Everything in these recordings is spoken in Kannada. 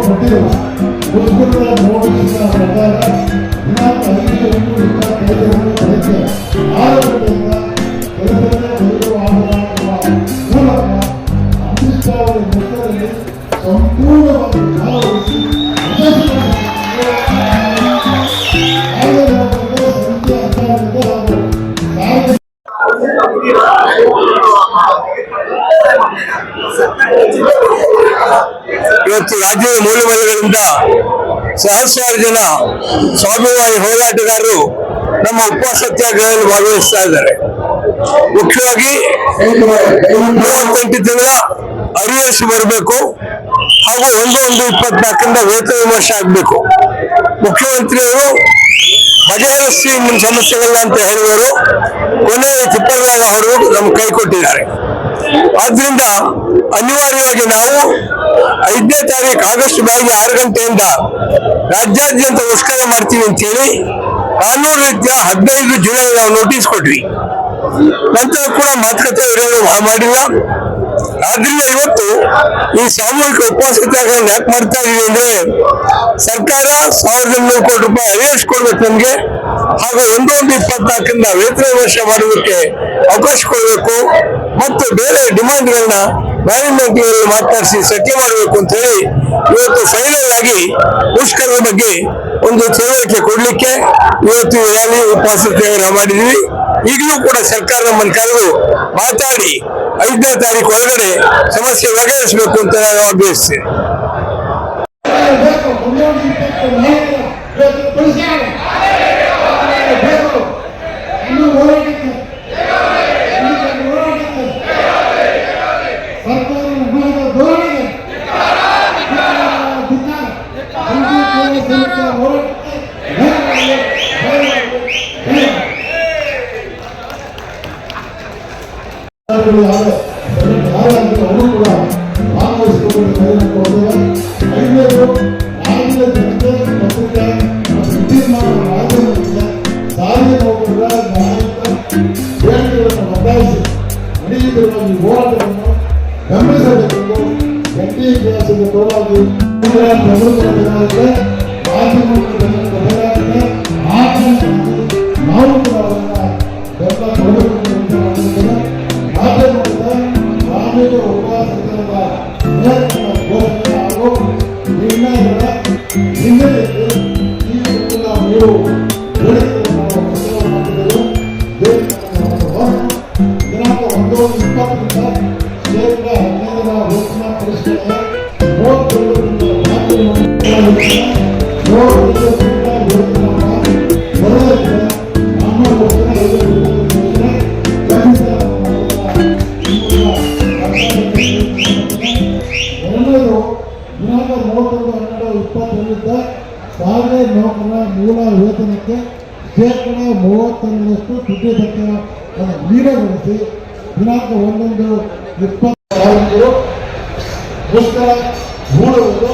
ಕೊಟ್ಟಿಲ್ಲ ಮುಸ್ಲಿಮರ ನೋಟಿಸಿನ ಪ್ರಕಾರ ದಿನಾಂಕ ಐದು ಒಂದು ಇಪ್ಪತ್ತೈದರಂದು ಬೆಳಗ್ಗೆ ಆರು ಗಂಟೆಯಿಂದ ಕೆಲಸಕ್ಕೆ ಬರುವ ಮೂಲಕ ಅಮಿತ್ ಶಾ ಅವರ ನೇತೃತ್ವದಲ್ಲಿ ಸಂಪೂರ್ಣವಾಗಿ ಭಾಗವಹಿಸಿ ಯಶಸ್ವಿಯಾಗಿ ಸಂಜೆ ಹನ್ನೆರಡರಿಂದ ಹಾಗೂ ಸಾರ್ವಜನಿಕ ಇವತ್ತು ರಾಜ್ಯದ ಮೂಲೆ ಮೂಲೆಗಳಿಂದ ಸಹಸ್ರಾರು ಜನ ಸ್ವಾಭಿಮಾನಿ ಹೋರಾಟಗಾರರು ನಮ್ಮ ಉಪವಾಸ ಸತ್ಯಾಗ್ರಹದಲ್ಲಿ ಭಾಗವಹಿಸ್ತಾ ಇದ್ದಾರೆ. ಮುಖ್ಯವಾಗಿ ಮೂವತ್ತೆಂಟು ದಿನ ಅರಿಯಸ್ ಬರಬೇಕು ಹಾಗೂ ಒಂದು ಒಂದು ಇಪ್ಪತ್ನಾಲ್ಕರಿಂದ ವೇತನ ವಿಮರ್ಶೆ ಆಗಬೇಕು. ಮುಖ್ಯಮಂತ್ರಿಯವರು ಬಗೆಹರಿಸಿ ನಿಮ್ಮ ಸಮಸ್ಯೆಗಳನ್ನ ಅಂತ ಹೇಳುವರು ಕೊನೆಯಲ್ಲಿ ತಿಪ್ಪೇಗೌಡ ಅವರು ನಮ್ಗೆ ಕೈ ಕೊಟ್ಟಿದ್ದಾರೆ. ಆದ್ರಿಂದ ಅನಿವಾರ್ಯವಾಗಿ ನಾವು ಐದನೇ ತಾರೀಕು ಆಗಸ್ಟ್ ಬೆಳಗ್ಗೆ ಆರು ಗಂಟೆಯಿಂದ ರಾಜ್ಯಾದ್ಯಂತ ಮುಷ್ಕರ ಮಾಡ್ತೀವಿ ಅಂತ ಹೇಳಿ ಕಾನೂನು ರೀತ್ಯ ಹದಿನೈದು ಜುಲೈ ನಾವು ನೋಟಿಸ್ ಕೊಟ್ವಿ. ನಂತರ ಕೂಡ ಮಾತುಕತೆ ಮಾಡಿಲ್ಲ. ಆದ್ರಿಂದ ಇವತ್ತು ಈ ಸಾಮೂಹಿಕ ಉಪವಾಸ ಸತ್ಯಾಗ್ರಹ ಯಾಕೆ ಮಾಡ್ತಾ ಇದೀವಿ ಅಂದ್ರೆ ಸರ್ಕಾರ ಸಾವಿರದ ಇನ್ನೂರು ಕೋಟಿ ರೂಪಾಯಿ ಅರಿಯರ್ಸ್ ಕೊಡ್ಬೇಕು ನಮ್ಗೆ. ಹಾಗೂ ಒಂದು ಒಂದು ಇಪ್ಪತ್ನಾಲ್ಕರಿಂದ ವೇತನ ವರ್ಷ ಮಾಡೋದಕ್ಕೆ ಅವಕಾಶ ಕೊಡಬೇಕು. ಮತ್ತು ಬೇರೆ ಡಿಮಾಂಡ್ಗಳನ್ನ ಮ್ಯಾನೇಜ್ಮೆಂಟ್ ಮಾತನಾಡಿಸಿ ಸೆಟ್ಲ್ ಮಾಡಬೇಕು ಅಂತ ಹೇಳಿ ಇವತ್ತು ಫೈನಲ್ ಆಗಿ ಮುಷ್ಕರದ ಬಗ್ಗೆ ಒಂದು ತಿಳುವಳಿಕೆ ಕೊಡ್ಲಿಕ್ಕೆ ಇವತ್ತು ರ್ಯಾಲಿ ಉಪವಾಸ ತೀವ್ರ ಮಾಡಿದ್ವಿ ಈಗಲೂ ಕೂಡ ಸರ್ಕಾರ ನಮ್ಮನ್ನು ಕರೆದು ಮಾತಾಡಿ ಐದನೇ ತಾರೀಕು ಒಳಗಡೆ ಸಮಸ್ಯೆ ಬಗೆಹರಿಸಬೇಕು ಅಂತ ನಾನು ಆಗ್ರಹಿಸ್ತೇನೆ ஆண்டுகளாக தாயார்கள் ஒன்றுகூடாது காங்கிரஸ் ஐநூறும் ஆங்கில திட்டத்தை பத்திரிகை முக்கியமான ஆதரவு தாரிய நோக்கங்கள் வந்தாச்சு. மனித பெருமாள் போராட்டம் கம்யூனிஸ்ட் என்டிஏ பிரதமர் ಮೂಲ ವೇತನಕ್ಕೆ ಶೇಕಡ ಮೂವತ್ತೆರಡರಷ್ಟು ತುಟಿ ಭತ್ಯವನ್ನು ನೀಡಗೊಳಿಸಿ ದಿನಾಂಕ ಒಂದೊಂದು ಇಪ್ಪತ್ತು ಮುಷ್ಕರ ಹೂಡುವುದು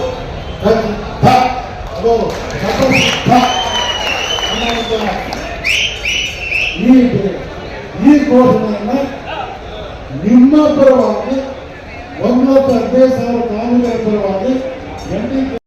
ಈ ಘೋಷಣೆಯನ್ನು ನಿಮ್ಮ ಪರವಾಗಿ